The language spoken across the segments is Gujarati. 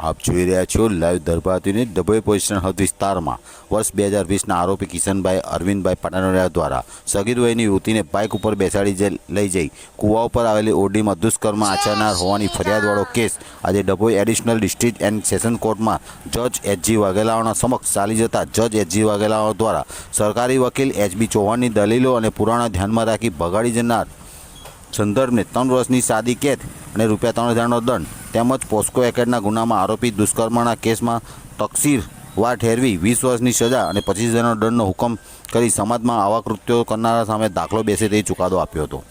આપ જોઈ રહ્યા છો લાઈવ દરબાતીની ડભોઈ પોઝિશન હદ વિસ્તારમાં. વર્ષ બે હજાર વીસના આરોપી કિશનભાઈ, અરવિંદભાઈ પટાનોરિયા દ્વારા સગીર વયની યુવતીને બાઇક ઉપર બેસાડી લઈ જઈ કુવા ઉપર આવેલી ઓરડીમાં દુષ્કર્મ આચરનાર હોવાની ફરિયાદવાળો કેસ આજે Dabhoi additional district and session કોર્ટમાં જજ એચજી વાઘેલાઓના સમક્ષ ચાલી જતા જજ એચજી વાઘેલાઓ દ્વારા સરકારી વકીલ એચબી ચૌહાણની દલીલો અને પુરાણા ધ્યાનમાં રાખી ભગાડી જનાર સંદર્ભને ત્રણ વર્ષની સાદી કેદ અને રૂપિયા ત્રણ હજારનો દંડ. તેમજ પોસ્કો એકેડના ગુનામાં આરોપી દુષ્કર્મના કેસમાં તકસીર વા ઠેરવી વીસ વર્ષની સજા અને પચીસ હજારનો દંડનો હુકમ કરી સમાજમાં આવા કૃત્યો કરનારા સામે દાખલો બેસે તે ચુકાદો આપ્યો હતો.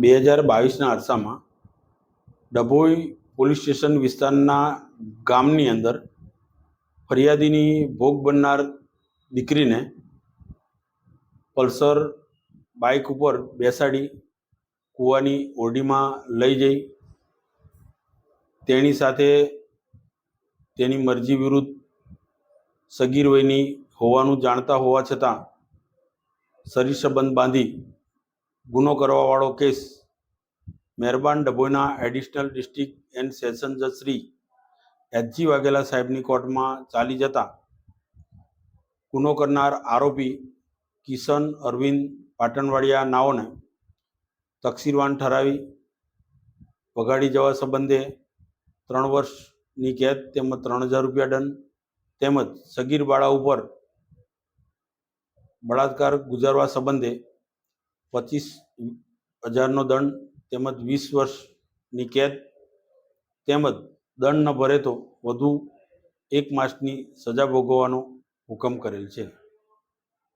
બે હજાર બાવીસના અરસામાં ડભોઈ પોલીસ સ્ટેશન વિસ્તારના ગામની અંદર ફરિયાદીની ભોગ બનનાર દીકરીને પલ્સર બાઇક ઉપર બેસાડી કૂવાની ઓરડીમાં લઈ જઈ તેની સાથે તેની મરજી વિરુદ્ધ સગીર વયની હોવાનું જાણતા હોવા છતાં શરીર સંબંધ બાંધી ગુનો કરવાવાળો કેસ. મહેરબાન ડભોઈના એડિશનલ ડિસ્ટ્રિક્ટ એન્ડ સેશન જજ શ્રી એચજી વાઘેલા સાહેબની કોર્ટમાં ચાલી જતા ગુનો કરનાર આરોપી કિશન અરવિંદ પાટણવાડિયા નાઓને તકસીરવાન ઠરાવી વગાડી જવા સંબંધે ત્રણ વર્ષની કેદ તેમજ ત્રણ હજાર રૂપિયા દંડ તેમજ સગીર બાળા ઉપર બળાત્કાર ગુજારવા સંબંધે પચીસ હજારનો દંડ તેમજ વીસ વર્ષની કેદ તેમજ દંડ ન ભરે તો વધુ એક માસની સજા ભોગવવાનો હુકમ કરેલ છે.